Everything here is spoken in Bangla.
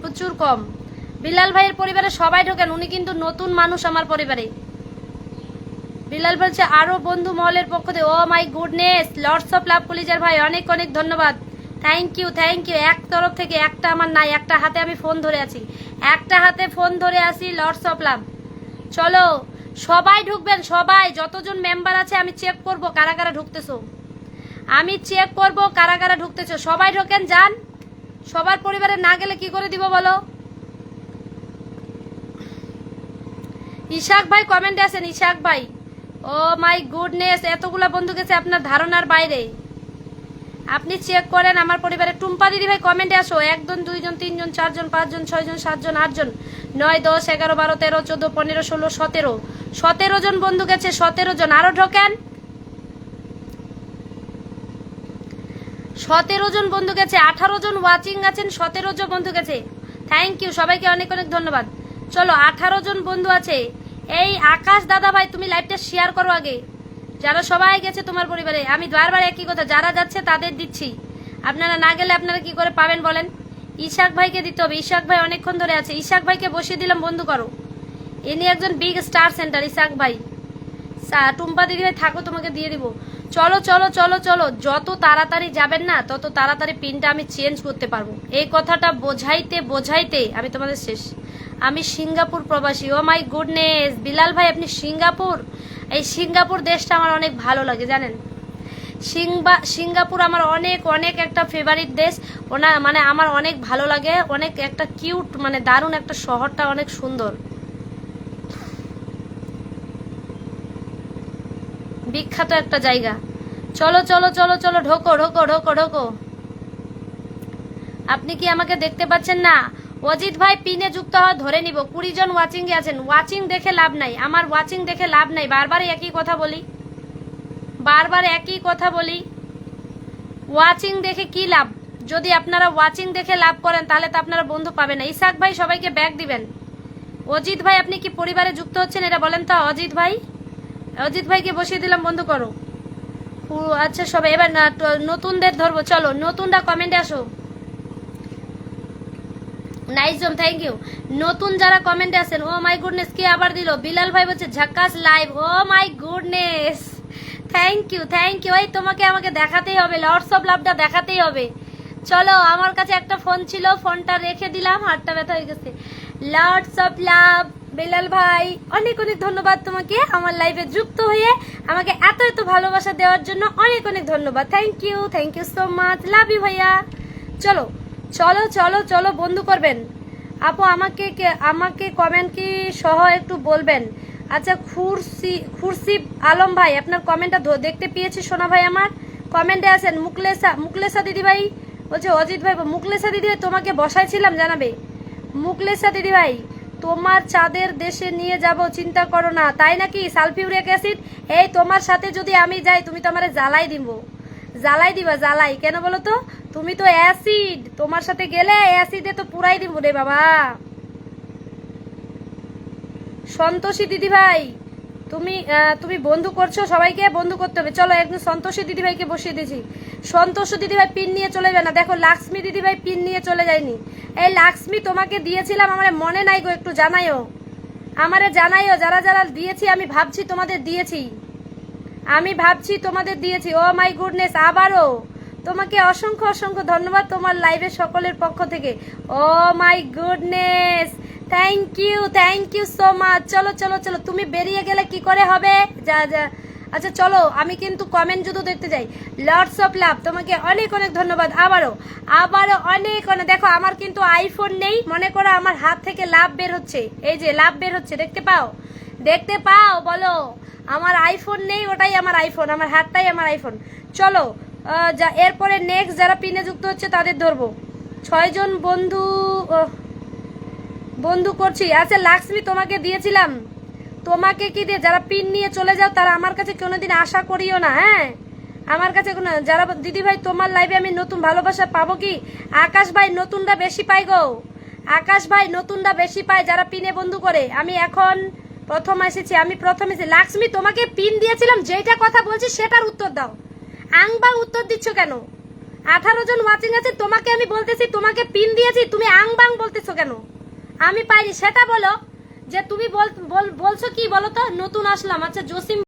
প্রচুর কম। বিলাল ভাইয়ের পরিবারে সবাই ঢোকেন, উনি কিন্তু নতুন মানুষ আমার পরিবারে। বিলাল বলছে, আরও বন্ধু মহলের পক্ষ থেকে, ও my goodness, lords of love পুলিশের ভাই, অনেক অনেক ধন্যবাদ। Thank you thank you. এক তরফ থেকে একটা আমার নাই, একটা হাতে আমি ফোন ধরে আছি। একটা হাতে ফোন ধরে আছি লর্ডস অফ লাভ। চলো, সবাই ঢুকবেন, সবাই, যতজন মেম্বার আছে, আমি চেক করব কারা কারা ঢুকতেছো। আমি চেক করব কারা কারা ঢুকতেছো। সবাই ঢোকেন, যান। সবার পরিবারে না গেলে কি করে দিব বলো? ইশাক ভাই কমেন্টে আছেন, ইশাক ভাই। ও মাই গুডনেস এতগুলা বন্ধু গেছে আপনার ধারণার বাইরে। আপনি চেক করেন আমার পরিবারে টুম্পা দিদি ভাই কমেন্টে আসো। একজন, দুইজন, তিনজন, চারজন, পাঁচজন, ছয়জন, সাতজন, আটজন। নয়, দশ, এগারো, বারো, তেরো, চোদ্দ, পনেরো, ষোলো, সতেরো। সতেরো জন বন্ধু গেছে, সতেরো জন। আরও ঢোকেন। সতেরো জন বন্ধু গেছে, আঠারো জন ওয়াচিং আছেন, সতেরো জন বন্ধু গেছে। থ্যাংক ইউ সবাইকে অনেক অনেক ধন্যবাদ। চলো, আঠারো জন বন্ধু আছে। এই আকাশ দাদা ভাই, তুমি লাইভটা শেয়ার করো আগে। যারা সবাই গেছে তোমার পরিবারে, আমি বারবার একই কথা, যারা যাচ্ছে তাদের দিচ্ছি। আপনারা না গেলে আপনারা কি করে পাবেন বলেন? ইশাক ভাইকে দিতে হবে। ইশাক ভাই অনেকক্ষণ ধরে আছে। ইশাক ভাইকে বসিয়ে দিলাম, বন্ধু করো। ইনি একজন বিগ স্টার সেন্টার ইশাক ভাই। টুম্পা দিদি ভাই, থাকো, তোমাকে দিয়ে দিব। চলো চলো চলো চলো। যত তাড়াতাড়ি যাবেন না, তত তাড়াতাড়ি পিনটা আমি চেঞ্জ করতে পারব। এই কথাটা বোঝাইতে বোঝাইতে আমি তোমাদের শেষ। আমি সিঙ্গাপুর প্রবাসী। ও মাই গুডনেস বিলাল ভাই, আপনি সিঙ্গাপুর? এই সিঙ্গাপুর দেশটা আমার অনেক ভালো লাগে, জানেন? সিংবা, সিঙ্গাপুর আমার অনেক অনেক একটা ফেভারিট দেশ। ওনা মানে আমার অনেক ভালো লাগে। অনেক একটা কিউট মানে দারুণ একটা শহরটা অনেক সুন্দর। বিখ্যাত একটা জায়গা। চলো চলো চলো চলো, ঢোকো ঢোকো ঢোকো ঢোকো। আপনি কি আমাকে দেখতে পাচ্ছেন না? অজিত ভাই পিনে যুক্ত হওয়া ধরে নিব। কুড়ি জন ওয়াচিং এ আছেন। ওয়াচিং দেখে লাভ নাই। আমার ওয়াচিং দেখে লাভ নাই। বারবার একই কথা বলি। বারবার একই কথা বলি। ওয়াচিং দেখে কি লাভ? যদি আপনারা ওয়াচিং দেখে লাভ করেন, তাহলে তো আপনারা বন্ধু পাবেন না। ইসাক ভাই সবাইকে ব্যাগ দিবেন। অজিত ভাই, আপনি কি পরিবারে যুক্ত হচ্ছেন, এটা বলেন তো? অজিত ভাই? অজিত ভাইকে বসিয়ে দিলাম, বন্ধ করো। আচ্ছা সবাই, এবার না নতুনদের ধরবো, চলো, নতুনরা কমেন্টে আসো। নাইজম থ্যাংক ইউ নতুন যারা কমেন্টে আছেন, ও মাই গুডনেস কে আবার দিল? বিলাল ভাই বলছে ঝাক্কাস live oh my goodness thank you thank you এই তোমাকে আমাকে দেখাতেই হবে লর্ডস অফ লাভটা দেখাতেই হবে। চলো, আমার কাছে একটা ফোন ছিল ফোনটা রেখে দিলাম, হাতটা ব্যথা হয়ে গেছে। লর্ডস অফ লাভ বিলাল ভাই, অনেক অনেক ধন্যবাদ তোমাকে আমার লাইভে যুক্ত হয়ে আমাকে এত এত ভালোবাসা দেওয়ার জন্য অনেক অনেক ধন্যবাদ। Thank you thank you so much love you ভাইয়া। চলো চলো চলো চলো, বন্ধু করবেন। আপু, আমাকে আমাকে কমেন্ট কি সহ একটু বলবেন? আচ্ছা খুরসি খুরসি আলম ভাই, আপনার কমেন্টটা দেখতে পেয়েছি সোনা ভাই আমার। কমেন্টে আছেন মুকলেসা মুকলেসা দিদি ভাই। বলছে অজিত ভাই, মুকলেসা দিদি তোমাকে বসাইছিলাম জানাবে। মুকলেসা দিদি ভাই তোমার চাঁদের দেশে নিয়ে যাব, চিন্তা করো না। তাই নাকি সালফিউরিক অ্যাসিড? এই, তোমার সাথে যদি আমি যাই, তুমি তো আমারে জ্বালাই দিব। জ্বালাই দিবা, জ্বালাই। কেন বলো তো? তুমি তো অ্যাসিড। তোমার সাথে গেলে অ্যাসিডে তো পুরাই দিব রে বাবা। সন্তোষী দিদি ভাই, তুমি তুমি বন্ধু করছ সবাইকে? বন্ধু করতে হবে। চলো একদম সন্তোষী দিদি ভাইকে বসিয়ে দিয়েছি। সন্তোষ দিদি ভাই পিন নিয়ে চলে যাবে না। দেখো লাক্সমি দিদি ভাই পিন নিয়ে চলে যায়নি। এই লাক্সমি তোমাকে দিয়েছিলাম, আমার মনে নাই গো, একটু জানাইও। আমারে জানাইও, যারা যারা দিয়েছি, আমি ভাবছি তোমাদের দিয়েছি। আমি ভাবছি তোমাদের দিয়েছি। ও মাই গুডনেস, আবারও। তোমাকে অসংখ্য অসংখ্য ধন্যবাদ তোমার লাইভে সকলের পক্ষ থেকে। ও my goodness thank you thank you so much চলো চলো চলো, তুমি বেরিয়ে গেলে কি করে হবে? যা যা। আচ্ছা চলো, আমি কিন্তু কমেন্ট যদি দেখতে যাই। লর্ডস অফ লাভ তোমাকে অনেক অনেক ধন্যবাদ। আবারও আবারও অনেক অনেক দেখো, আমার কিন্তু আইফোন নেই। মনে করো আমার হাত থেকে লাভ বের হচ্ছে। এই যে লাভ বের হচ্ছে, দেখতে পাও? দেখতে পাও? বলো। আমার আইফোন নেই, ওটাই আমার আইফোন আমার হাতটাই আমার আইফোন চলো যা, এরপরে নেক্সট যারা পিনে যুক্ত হচ্ছে, তাদের ধরবো। ছয়জন বন্ধু বন্ধু করছি। আচ্ছা লাক্সমি তোমাকে দিয়েছিলাম। তোমাকে কি দিয়ে যারা পিন নিয়ে চলে যাও, তারা আমার কাছে কোনোদিন আশা করিও না হ্যাঁ? আমার কাছে কোনো, যারা দিদি ভাই, তোমার লাইভে আমি নতুন ভালোবাসা পাবো কি? আকাশ ভাই, নতুনটা বেশি পাই গো। আকাশ ভাই, নতুনটা বেশি পায় যারা পিনে বন্ধু করে। আমি এখন প্রথম এসেছি, আমি প্রথম এসেছি। লাক্সমি তোমাকে পিন দিয়েছিলাম যেটা কথা বলছি সেটার উত্তর দাও। আংবা উত্তর দিচ্ছ কেন? আঠারো জন ওয়াচিং আছে, তোমাকে আমি বলতেছি, তোমাকে পিন দিয়েছি, তুমি আংবাং বলতেছো কেন? আমি পাইনি, সেটা বলো। যে তুমি বলছো কি বলো তো? নতুন আসলাম। আচ্ছা জসিম